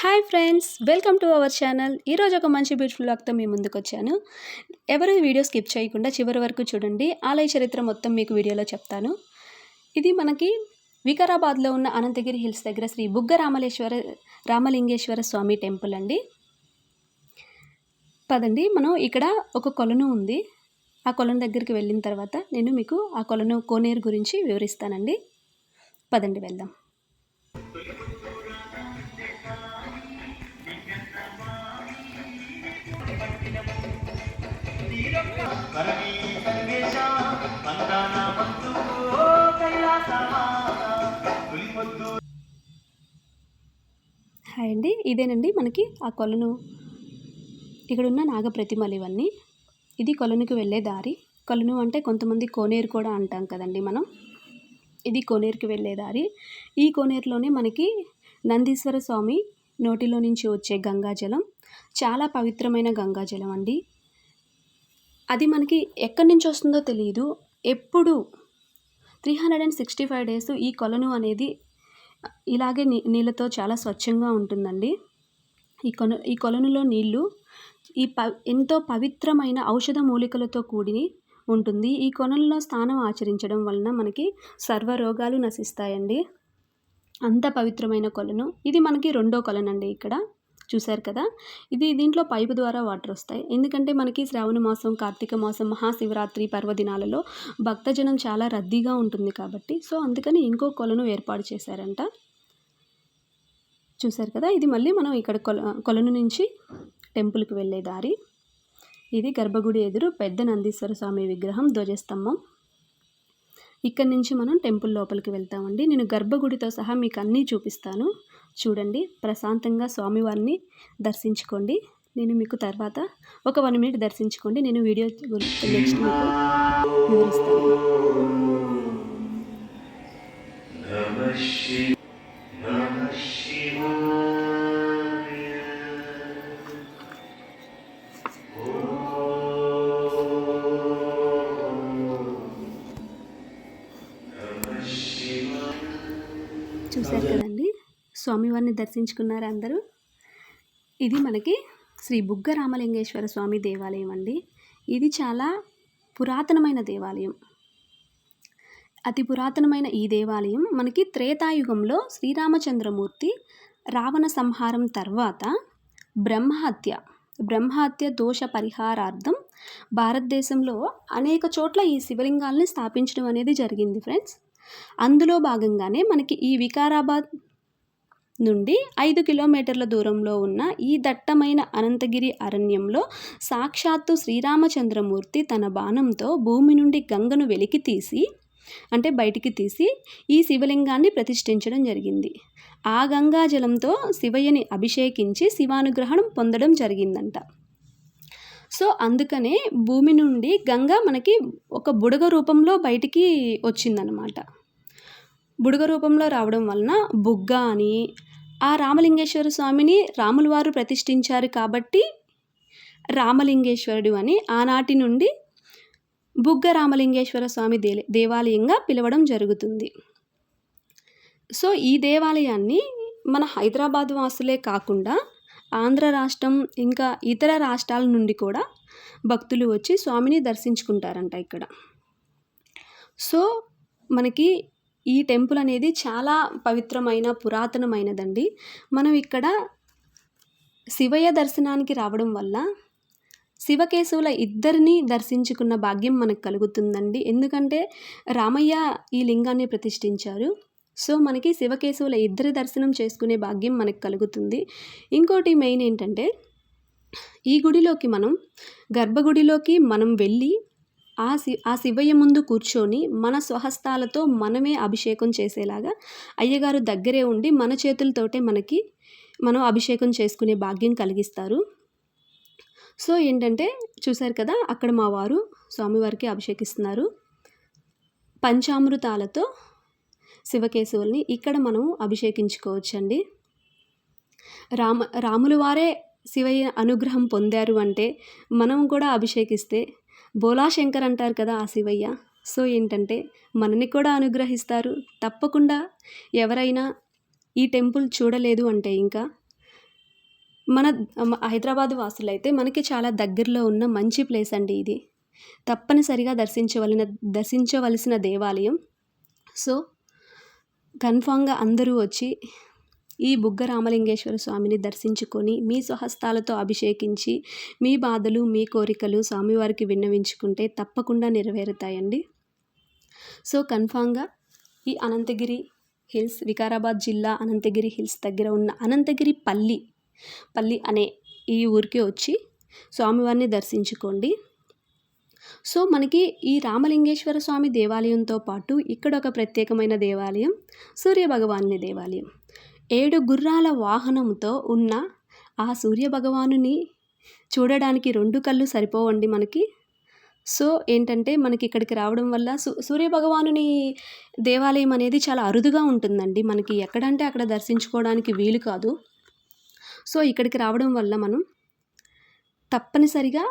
Hi friends welcome to our channel ఈరోజు ఒక మంచి బ్యూటిఫుల్ వ్లాగ్తో మీ ముందుకు వచ్చాను. ఎవరు వీడియో స్కిప్ చేయకుండా చివరి వరకు చూడండి. ఆలయ చరిత్ర మొత్తం మీకు వీడియోలో చెప్తాను. ఇది మనకి వికారాబాద్లో ఉన్న అనంతగిరి హిల్స్ దగ్గర శ్రీ బుగ్గ రామలేశ్వర రామలింగేశ్వర స్వామి టెంపుల్ అండి. పదండి మనం ఇక్కడ ఒక కొలను ఉంది. ఆ కొలను దగ్గరికి వెళ్ళిన తర్వాత నేను మీకు ఆ కొలను కోనేరు గురించి వివరిస్తానండి. పదండి వెళ్దాం. సందేశ హాయ్ అండి ఇదేనండి మనకి ఆ కొలను. ఇక్కడున్న నాగప్రతిమలు ఇవన్నీ. ఇది కొలనుకి వెళ్ళే దారి. కొలను అంటే కొంతమంది కోనేరు కూడా అంటాం కదండి మనం. ఇది కోనేరుకి వెళ్ళే దారి. ఈ కోనేరులోనే మనకి నందీశ్వర స్వామి నోటిలో నుంచి వచ్చే గంగాజలం. చాలా పవిత్రమైన గంగాజలం అండి. అది మనకి ఎక్కడి నుంచి వస్తుందో తెలియదు ఎప్పుడు three hundred and sixty five days ఈ కొలను అనేది ఇలాగే నీ నీళ్ళతో చాలా స్వచ్ఛంగా ఉంటుందండి. ఈ కొను ఈ కొలనులో నీళ్ళు ఈ ప ఎంతో పవిత్రమైన ఔషధ మూలికలతో కూడి ఉంటుంది. ఈ కొనల్లో స్నానం ఆచరించడం వలన మనకి సర్వ రోగాలు నశిస్తాయండి. అంత పవిత్రమైన కొలను. ఇది మనకి రెండో కొలనండి ఇక్కడ. చూశారు కదా? ఇది దీంట్లో పైపు ద్వారా వాటర్ వస్తాయి. ఎందుకంటే మనకి శ్రావణ మాసం కార్తీక మాసం మహాశివరాత్రి పర్వదినాలలో భక్తజనం చాలా రద్దీగా ఉంటుంది కాబట్టి. సో అందుకని ఇంకో కొలను ఏర్పాటు చేశారంట. చూశారు కదా? ఇది మళ్ళీ మనం ఇక్కడ కొల కొలను నుంచి టెంపుల్కి వెళ్ళే దారి. ఇది గర్భగుడి ఎదురు పెద్ద నందీశ్వర స్వామి విగ్రహం ధ్వజస్తంభం. ఇక్కడి నుంచి మనం టెంపుల్ లోపలికి వెళ్తామండి. నేను గర్భగుడితో సహా మీకు అన్నీ చూపిస్తాను. చూడండి ప్రశాంతంగా స్వామివారిని దర్శించుకోండి. నేను మీకు తర్వాత ఒక వన్ మినిట్ దర్శించుకోండి. నేను వీడియో నెక్స్ట్ మీకు వివరిస్తాను. చూసారు కదా? స్వామివారిని దర్శించుకున్నారు అందరూ. ఇది మనకి శ్రీ బుగ్గ రామలింగేశ్వర స్వామి దేవాలయం అండి. ఇది చాలా పురాతనమైన దేవాలయం. అతి పురాతనమైన ఈ దేవాలయం మనకి త్రేతాయుగంలో శ్రీరామచంద్రమూర్తి రావణ సంహారం తర్వాత బ్రహ్మహత్య బ్రహ్మహత్య దోష పరిహారార్థం భారతదేశంలో అనేక చోట్ల ఈ శివలింగాల్ని స్థాపించడం అనేది జరిగింది ఫ్రెండ్స్. అందులో భాగంగానే మనకి ఈ వికారాబాద్ నుండి ఐదు కిలోమీటర్ల దూరంలో ఉన్న ఈ దట్టమైన అనంతగిరి అరణ్యంలో సాక్షాత్తు శ్రీరామచంద్రమూర్తి తన బాణంతో భూమి నుండి గంగను వెలికి తీసి అంటే బయటికి తీసి ఈ శివలింగాన్ని ప్రతిష్ఠించడం జరిగింది. ఆ గంగా జలంతో శివయ్యని అభిషేకించి శివానుగ్రహణం పొందడం జరిగిందంట. సో అందుకనే భూమి నుండి గంగ మనకి ఒక బుడగ రూపంలో బయటికి వచ్చిందనమాట బుడగ రూపంలో రావడం వలన బుగ్గ అని ఆ రామలింగేశ్వర స్వామిని రాముల వారు ప్రతిష్ఠించారు కాబట్టి రామలింగేశ్వరుడు అని ఆనాటి నుండి బుగ్గ రామలింగేశ్వర స్వామి దే దేవాలయంగా పిలవడం జరుగుతుంది. సో ఈ దేవాలయాన్ని మన హైదరాబాద్ వాసులే కాకుండా ఆంధ్ర రాష్ట్రం ఇంకా ఇతర రాష్ట్రాల నుండి కూడా భక్తులు వచ్చి స్వామిని దర్శించుకుంటారంట ఇక్కడ. సో మనకి ఈ టెంపుల్ అనేది చాలా పవిత్రమైన పురాతనమైనదండి. మనం ఇక్కడ శివయ్య దర్శనానికి రావడం వల్ల శివకేశవుల ఇద్దరిని దర్శించుకున్న భాగ్యం మనకు కలుగుతుందండి. ఎందుకంటే రామయ్య ఈ లింగాన్ని ప్రతిష్ఠించారు. సో మనకి శివకేశవుల ఇద్దరి దర్శనం చేసుకునే భాగ్యం మనకు కలుగుతుంది. ఇంకోటి మెయిన్ ఏంటంటే ఈ గుడిలోకి మనం గర్భగుడిలోకి మనం వెళ్ళి ఆ శి ఆ శివయ్య ముందు కూర్చొని మన స్వహస్తాలతో మనమే అభిషేకం చేసేలాగా అయ్యగారు దగ్గరే ఉండి మన చేతులతోటే మనకి మనం అభిషేకం చేసుకునే భాగ్యం కలిగిస్తారు. సో ఏంటంటే చూశారు కదా అక్కడ మా వారు స్వామివారికి అభిషేకిస్తున్నారు. పంచామృతాలతో శివకేశవుల్ని ఇక్కడ మనం అభిషేకించుకోవచ్చండి. రామ రాములు వారే శివయ్య అనుగ్రహం పొందారు అంటే మనం కూడా అభిషేకిస్తే బోలా శంకర్ అంటారు కదా ఆ శివయ్య. సో ఏంటంటే మనని కూడా అనుగ్రహిస్తారు. తప్పకుండా ఎవరైనా ఈ టెంపుల్ చూడలేదు అంటే ఇంకా మన హైదరాబాద్ వాసులైతే మనకి చాలా దగ్గరలో ఉన్న మంచి ప్లేస్ అండి ఇది. తప్పనిసరిగా దర్శించవలన దర్శించవలసిన దేవాలయం. సో కన్ఫామ్గా అందరూ వచ్చి ఈ బుగ్గ రామలింగేశ్వర స్వామిని దర్శించుకొని మీ స్వహస్తాలతో అభిషేకించి మీ బాధలు మీ కోరికలు స్వామివారికి విన్నవించుకుంటే తప్పకుండా నెరవేరుతాయండి. సో కన్ఫామ్గా ఈ అనంతగిరి హిల్స్ వికారాబాద్ జిల్లా అనంతగిరి హిల్స్ దగ్గర ఉన్న అనంతగిరి పల్లి పల్లి అనే ఈ ఊరికి వచ్చి స్వామివారిని దర్శించుకోండి. సో మనకి ఈ రామలింగేశ్వర స్వామి దేవాలయంతో పాటు ఇక్కడ ఒక ప్రత్యేకమైన దేవాలయం సూర్య భగవాన్ని దేవాలయం. ఏడు గుర్రాల వాహనంతో ఉన్న ఆ సూర్య భగవానుని చూడడానికి రెండు కళ్ళు సరిపోవండి మనకి. సో ఏంటంటే మనకి ఇక్కడికి రావడం వల్ల సూ సూర్య భగవానుని దేవాలయం అనేది చాలా అరుదుగా ఉంటుందండి. మనకి ఎక్కడంటే అక్కడ దర్శించుకోవడానికి వీలు కాదు. సో ఇక్కడికి రావడం వల్ల మనం తప్పనిసరిగా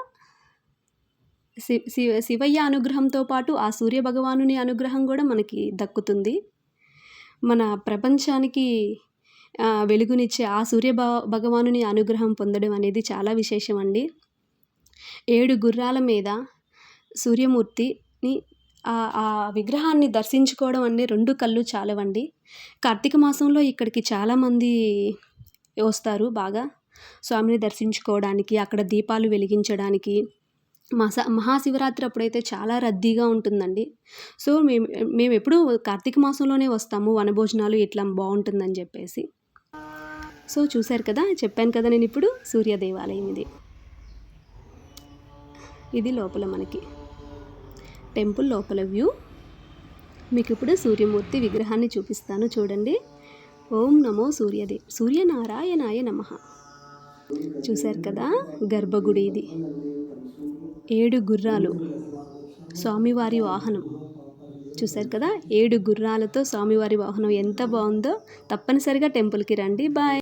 శి శివ శివయ్య అనుగ్రహంతో పాటు ఆ సూర్య భగవానుని అనుగ్రహం కూడా మనకి దక్కుతుంది. మన ప్రపంచానికి వెలుగునిచ్చే ఆ సూర్య భ- భగవానుని అనుగ్రహం పొందడం అనేది చాలా విశేషం అండి ఏడు గుర్రాల మీద సూర్యమూర్తిని ఆ ఆ విగ్రహాన్ని దర్శించుకోవడం అనే రెండు కళ్ళు చాలవండి. కార్తీక మాసంలో ఇక్కడికి చాలామంది వస్తారు బాగా స్వామిని దర్శించుకోవడానికి అక్కడ దీపాలు వెలిగించడానికి. మసా మహాశివరాత్రి అప్పుడైతే చాలా రద్దీగా ఉంటుందండి. సో మేము మేము ఎప్పుడూ కార్తీక మాసంలోనే వస్తాము వనభోజనాలు ఇట్లా బాగుంటుందని చెప్పేసి. సో చూశారు కదా చెప్పాను కదా నేను ఇప్పుడు సూర్య దేవాలయం ఇది. ఇది లోపల మనకి. టెంపుల్ లోపల వ్యూ. మీకు ఇప్పుడు సూర్యమూర్తి విగ్రహాన్ని చూపిస్తాను చూడండి. ఓం నమో సూర్యదే సూర్యనారాయణాయ నమ. చూశారు కదా గర్భగుడి ఇది. ఏడు గుర్రాలు. స్వామివారి వాహనం. చూశారు కదా ఏడు గుర్రాలతో స్వామివారి వాహనం ఎంత బాగుందో. తప్పనిసరిగా టెంపుల్కి రండి. బాయ్.